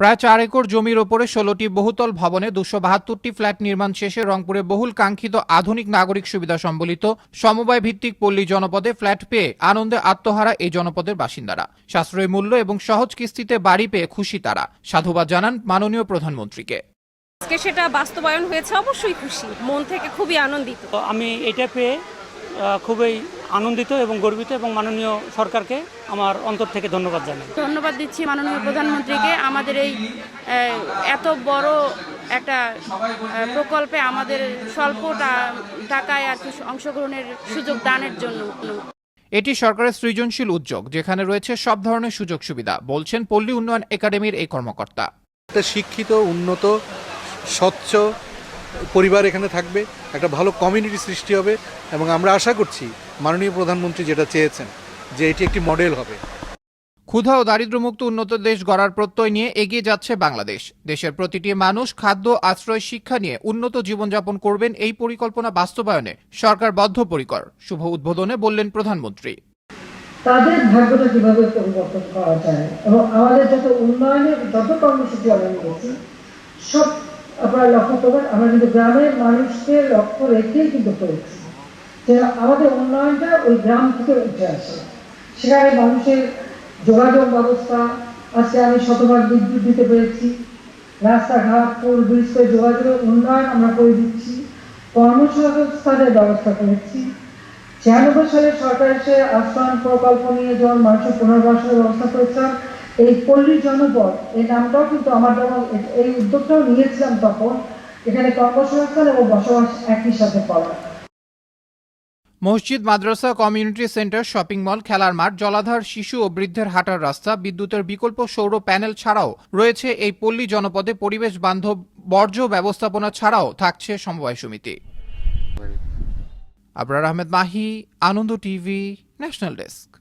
প্রায় চার একর জমির ওপরে ষোলোটি বহুতল ভবনে দুশো বাহাত্তরটি ফ্ল্যাট নির্মাণ শেষে রংপুরে বহুল কাঙ্ক্ষিত আধুনিক নাগরিক সুবিধা সম্বলিত সমবায় ভিত্তিক পল্লী জনপদে ফ্ল্যাট পেয়ে আনন্দে আত্মহারা এই জনপদের বাসিন্দারা। সাশ্রয়ী মূল্য এবং সহজ কিস্তিতে বাড়ি পেয়ে খুশি তারা। সাধুবাদ জানান মাননীয় প্রধানমন্ত্রীকে। আজকে সেটা বাস্তবায়ন হয়েছে অবশ্যই খুশি। মন থেকে খুবই আনন্দিত। আমি এটা পেয়ে খুবই আনন্দিত এবং গর্বিত এবং মাননীয় সরকারকে আমার অন্তর থেকে ধন্যবাদ জানাই। ধন্যবাদ দিচ্ছি মাননীয় প্রধানমন্ত্রীকে। আমাদের এই এত বড় একটা প্রকল্পে আমাদের স্বল্পটা টাকায় আর কি অংশগ্রহণের সুযোগ দানের জন্য। এটি সরকারের সৃজনশীল উদ্যোগ যেখানে রয়েছে সব ধরনের সুযোগ সুবিধা বলছেন পল্লী উন্নয়ন একাডেমির এই কর্মকর্তা। শিক্ষিত উন্নত স্বচ্ছ পরিবার এখানে থাকবে একটা ভালো কমিউনিটি সৃষ্টি হবে এবং আমরা আশা করছি মাননীয় প্রধানমন্ত্রী যেটা চেয়েছেন যে এটি একটি মডেল হবে। ক্ষুধা ও দারিদ্র্যমুক্ত উন্নত দেশ গড়ার প্রত্যয় নিয়ে এগিয়ে যাচ্ছে বাংলাদেশ। দেশের প্রতিটি মানুষ খাদ্য আশ্রয় শিক্ষা নিয়ে উন্নত জীবনযাপন করবেন এই পরিকল্পনা বাস্তবায়নে সরকার বদ্ধপরিকর। শুভ উদ্বোধনে বললেন প্রধানমন্ত্রী। তাদের ভাগ্যটা কীভাবে পরিবর্তন করা যায় এবং আমাদের যত উন্নয়নের যত কর্মসূচি আমরা নিয়েছি সব আপনারা লক্ষ্য করবেন আমরা কিন্তু গ্রামের মানুষকে লক্ষ্য রেখেই কিন্তু করেছি যে আমাদের উন্নয়নটা ওই গ্রাম থেকে উঠে আসে। সেখানে মানুষের যোগাযোগ ব্যবস্থা আজকে আমি শতভাগ বিদ্যুৎ দিতে পেরেছি। রাস্তাঘাট, পুল ব্রিজ যোগাযোগের উন্নয়ন আমরা করে দিচ্ছি। কর্মসংস্থানের ব্যবস্থা করেছি। ছিয়ানব্বই সালে সরকার এসে আশ্রয়ণ প্রকল্প নিয়ে যখন মানুষের পুনর্বাসনের ব্যবস্থা করেছিলাম এই পল্লী জনপদ, এই নামটাও কিন্তু আমার যখন এ- এই উদ্যোগটাও নিয়েছিলাম তখন। এখানে কর্মসংস্থান এবং বসবাস একই সাথে করা। মসজিদ, মাদ্রাসা, কমিউনিটি সেন্টার, শপিং মল, খেলার মাঠ, জলাধার, শিশু ও বৃদ্ধের হাঁটার রাস্তা, বিদ্যুতের বিকল্প সৌর প্যানেল ছাড়াও রয়েছে এই পল্লী জনপদে পরিবেশ বান্ধব বর্জ্য ব্যবস্থাপনা ছাড়াও থাকছে সমবায় সমিতি। Abrar Ahmed Mahi, Ananda TV, national desk.